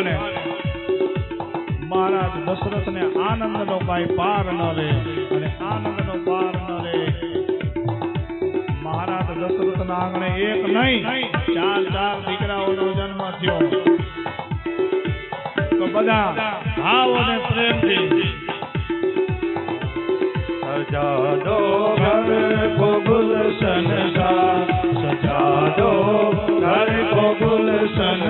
ભગવાને. મહારાજ દશરથને આનંદનો ભાઈ પાર ન રે અને આનંદનો પાર ન રે. મહારાજ દશરથના આંગણે એક નહીં, ચાર ચાર દીકરાઓનો જન્મ થયો. તો બધા ભાવ અને પ્રેમથી. સજા દો ઘર બબુલ સનસા સજા દો ઘર બબુલ સનસા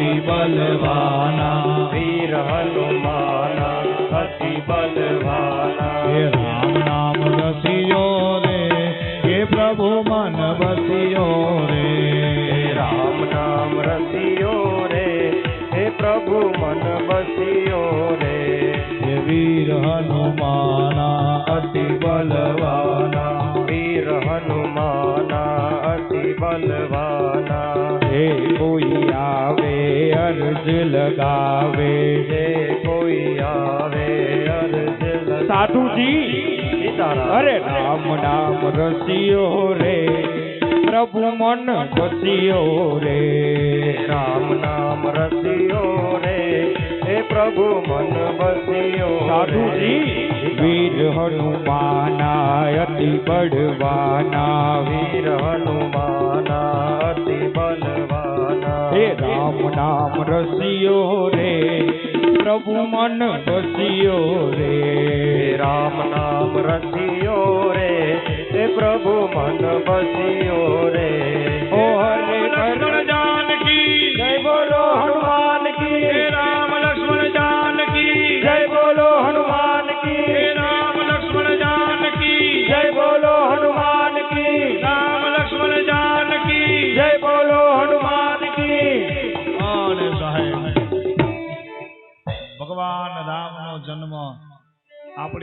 અતિ બલવાના વીર હનુમાન અતિ બલવાના. હે રામ નામ રસિયો રે હે પ્રભુ મન બસિયો રે. રામ નામ રસિયો રે હે પ્રભુ મન બસિયો રે. અર્જ લગાવે જે કોઈ આવે અર્જ સાધુજી અરે રામ નામ રસિયો રે પ્રભુ મન વસિયો રે. રામ નામ રસિયો રે હે પ્રભુ મન વસિયો સાધુજી વીર હનુમાના અતિ બળવાના. વીર હનુમાના અતિ બળ હે રામ નામ રસિયો રે પ્રભુ મન બસિયો રે. રામ નામ રસિયો રે હે પ્રભુ મન બસિયો રે. ઓ હરે કરુણ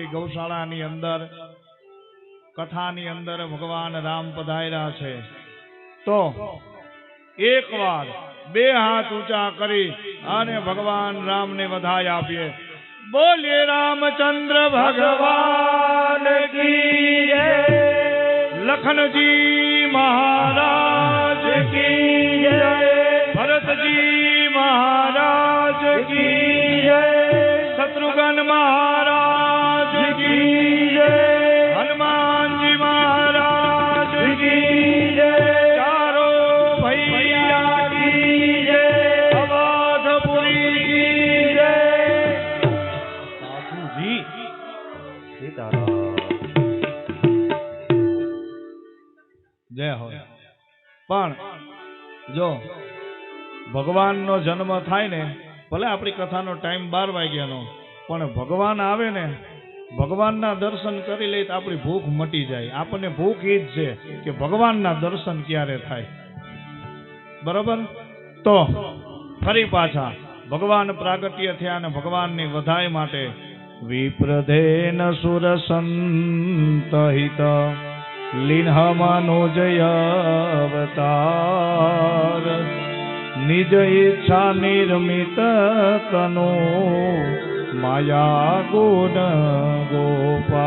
આપણી ગૌશાળાની અંદર, કથાની અંદર ભગવાન રામ પધાર્યા છે. તો એકવાર બે હાથ ઊંચા કરી અને ભગવાન રામને વધાઈ આપીએ. બોલે રામચંદ્ર ભગવાન લખનજી મહારાજ જય હોય પણ જો ભગવાનનો જન્મ થાય ને ભલે આપણી કથાનો ટાઈમ બાર વાગ્યાનો પણ ભગવાન આવે ને ભગવાનના દર્શન કરી લઈએ તો આપણી ભૂખ મટી જાય. આપણને ભૂખ એ જ છે કે ભગવાનના દર્શન ક્યારે થાય. બરોબર? તો ફરી પાછા ભગવાન પ્રાગટ્ય થયા અને ભગવાનની વધાઈ માટે વિપ્રધેન સુર સંતહિત લીન મનોજય નિજ ઈચ્છા નિર્મિત તનો માયા ગુણ ગોપાલ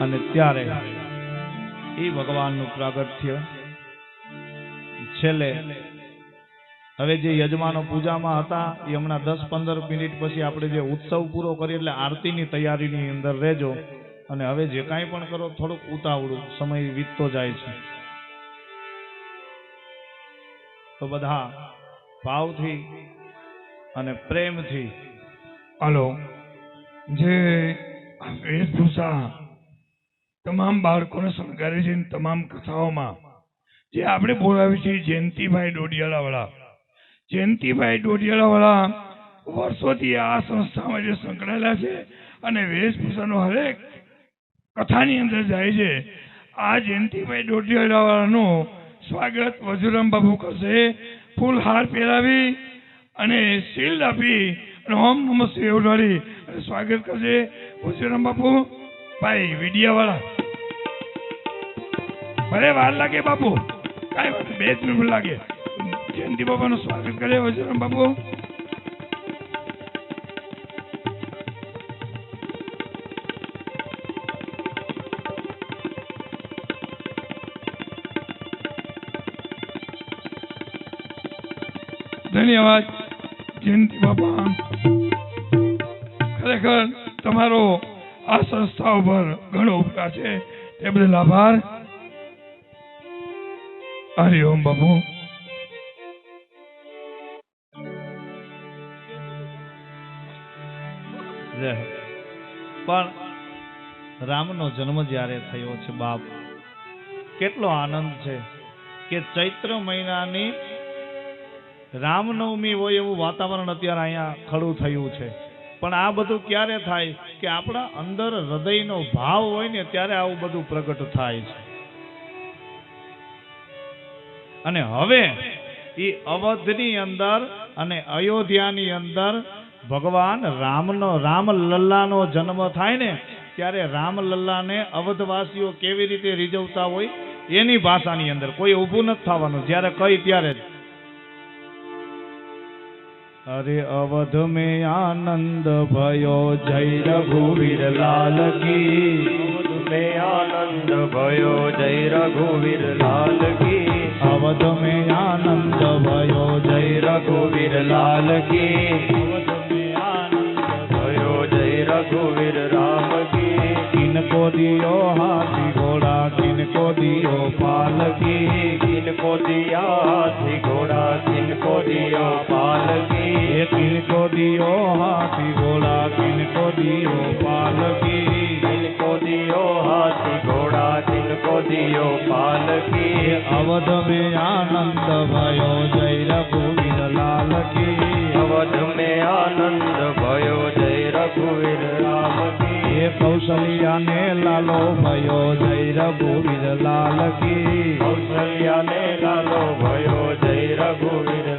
અને ત્યારે એ ભગવાનનું પ્રાગટ્ય છેલ્લે હવે જે યજમાનો પૂજામાં હતા, એ હમણાં દસ પંદર મિનિટ પછી આપણે જે ઉત્સવ પૂરો કરીએ એટલે આરતીની તૈયારીની અંદર રહેજો. અને હવે જે કાંઈ પણ કરો, થોડુંક ઉતાવળું, સમય વીતતો જાય છે. તો બધા ભાવથી અને પ્રેમથી. હલો. જે વેશભૂષા તમામ બાળકોને શણગારે છે તમામ કથાઓમાં, જે આપણે બોલાવીએ છીએ જયંતિભાઈ ડોડિયાળાવાળા જયંતિભાઈ ડોડિયાળાવાળા વર્ષોથી આ સંસ્થામાં જે સંકળાયેલા છે અને વેશભૂષાનો હરેક કથાની અંદર જાય છે, આ જયંતિભાઈ ડોડિયાળાવાળાનું સ્વાગત વજુરામ બાબુ કરશે. ફૂલ હાર પહેરાવી અને શિલ્ડ આપી અને ઓમ નમઃ શિવાય ઉડાડી અને સ્વાગત કરશે વજુરામ બાપુ. ભાઈ, વિડિયાવાળા. ભલે વાર લાગે બાપુ. કાંઈ વાત બે જ મિનિટ લાગે. જયંતિ બાબાનું સ્વાગત કરે વજુરામ બાપુ ધન્યવાદ જયંતિ બાપા ખરેખર તમારો આ સંસ્થા ઉપર ઘણો ઉપકાર છે. તે બદલ આભાર. હરિઓમ બાપુ પણ રામનો જન્મ જ્યારે થયો છે, બાપ, કેટલો આનંદ છે કે ચૈત્ર મહિનાની રામનવમી હોય એવું વાતાવરણ અત્યારે અહીંયા ખડું થયું છે. પણ આ બધું ક્યારે થાય કે આપણા અંદર હૃદયનો ભાવ હોય ને ત્યારે આવું બધું પ્રગટ થાય છે. અને હવે એ અવધની અંદર અને અયોધ્યાની અંદર ભગવાન રામનો રામ લલ્લાનો જન્મ થાય ને ત્યારે રામ લલ્લાને અવધવાસીઓ કેવી રીતે રીઝવતા હોય એની ભાષાની અંદર કોઈ ઊભું નથી થવાનું. જ્યારે કઈ ત્યારે અરે અવધ મે આનંદ ભયો જય રઘુવીર લાલ કી. મે આનંદ ભયો જય રઘુવીર લાલ કી. અવધ મે આનંદ ભયો જય રઘુવીર લાલ કી. ગોવિંદ રામ કી કિનકો દિયો હાથી ઘોડા કિનકો દિયો પાલકી કિનકો દિયા હાથી ઘોડા કિનકો દિયો પાલકી કિનકો દિયો હાથી ઘોડા કિનકો દિયો પાલકી કિનકો દિયો હાથી ઘોડા કિનકો દિયો પાલકી અવધ મે આનંદ ભયો જય રઘુવીર લાલ કી અવધ મે આનંદ ભયો જય રઘુવીર લાલ કી કૌશલ્યા ને લાલો ભયો જય રઘુવીર લાલ કી કૌશલ્યા ને લાલો ભયો જય રઘુવીર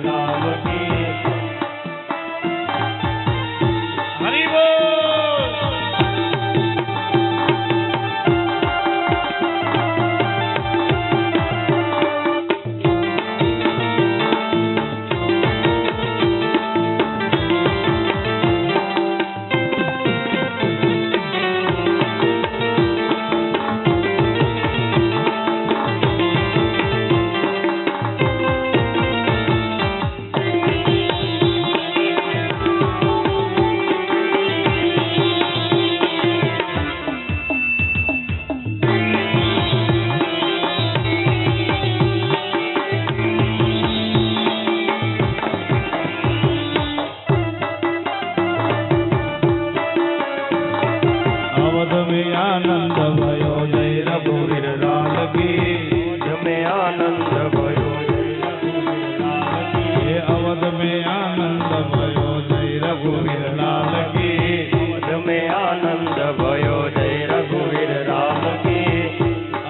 આનંદ ભયો જય રઘુવીર રામ કી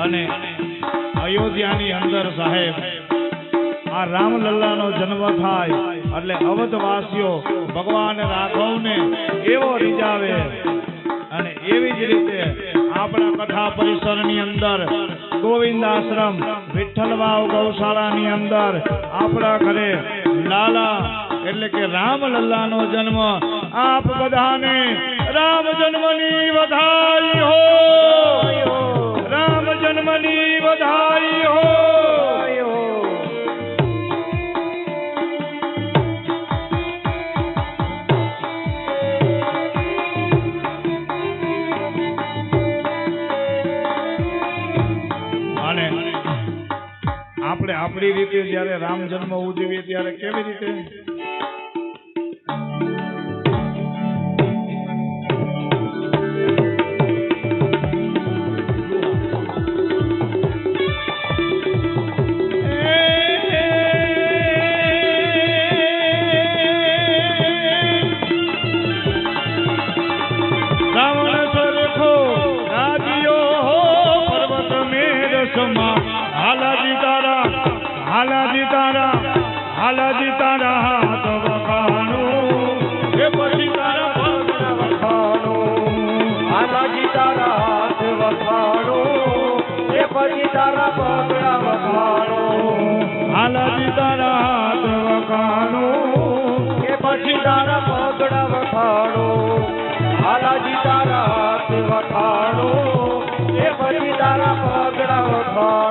અને અયોધ્યાની અંદર સાહેબ, આ રામલલ્લાનો જન્મ થાય એટલે અવધવાસીઓ ભગવાન રાઘવને એવો રીજાવે અને એવી જ રીતે આપણા કથા પરિસરની અંદર ગોવિંદ આશ્રમ વિઠ્ઠલવાવ ગૌશાળાની અંદર આપણા ઘરે લાલા એટલે કે રામલલ્લાનો જન્મ આપ બધાને રામ જન્મની વધાઈ હો. રામ જન્મની વધાઈ હો. આપણે આપણી રીતે જ્યારે રામ જન્મ ઉજવીએ ત્યારે કેવી રીતે? હાલાજી તારા હાલાજી તારા હાથ વખાણું. એ પછી તારા વખાણો. હાલાજી તારા હાથ વખાણો. એ પછી તારા પગડા વખાણો. હાલાજી તારા હાથ વખાણું. એ પછી તારા પગડા વખાણો. હાલાજી તારા હાથ વખાણો. એ પછી તારા પગડા વખાણો.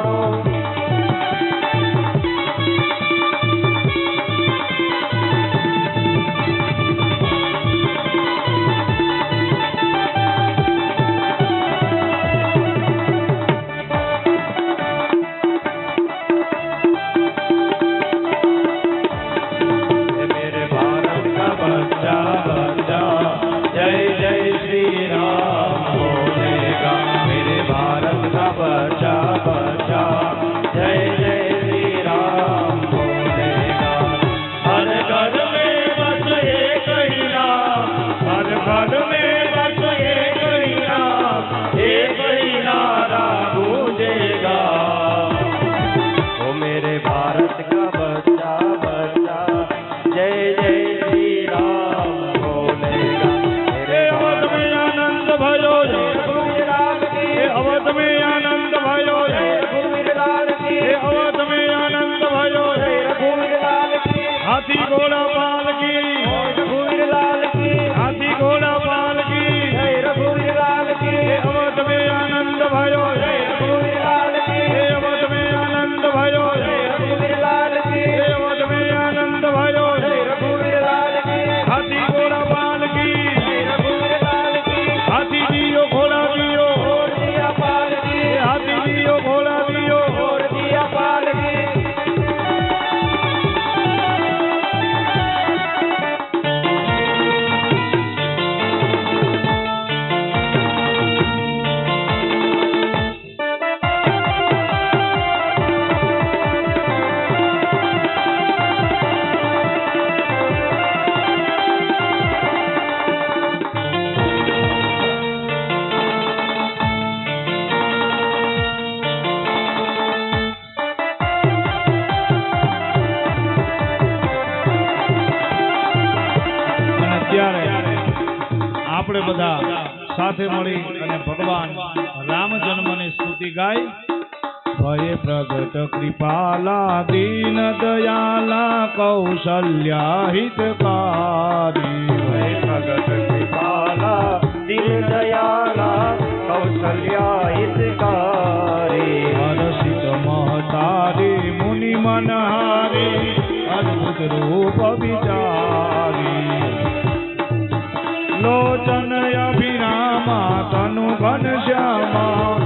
ભયો હે હવે તમે આનંદ ભયો હે હવે તમે આનંદ ભયો હાથી ઘોડા પા સાથે મળી અને ભગવાન રામ જન્મની સ્તુતિ ગાઈ ભય પ્રગટ કૃપાલા દીન દયાલા કૌશલ્યા હિતકારી હે ભગત કૃપાલા દીન દયાલા કૌશલ્યા હિતકારી હર્ષિત મહતારી મુનિ મનહારી અદ્ભુત રૂપ વિચારી લોચન અભિરામા તનુ ઘન શ્યામા. તનુ ઘન શ્યામા.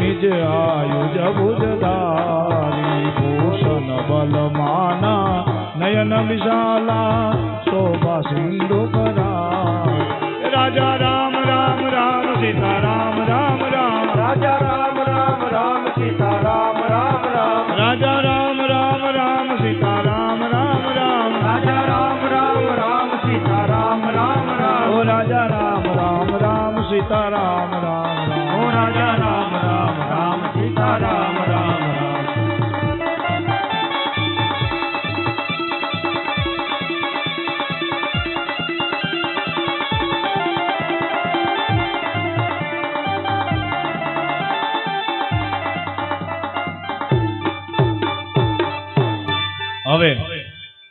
નિજ આયુજ ભુજધારી ભૂષણ બલમાના નયન વિશાલા શોભા સિંધુ સીતા રામ રામ રામ ઓ રાજા રામ રામ રામ સીતા રામ રામ રામ ઓ રાજા રામ રામ રામ સીતા રામ રામ રામ હવે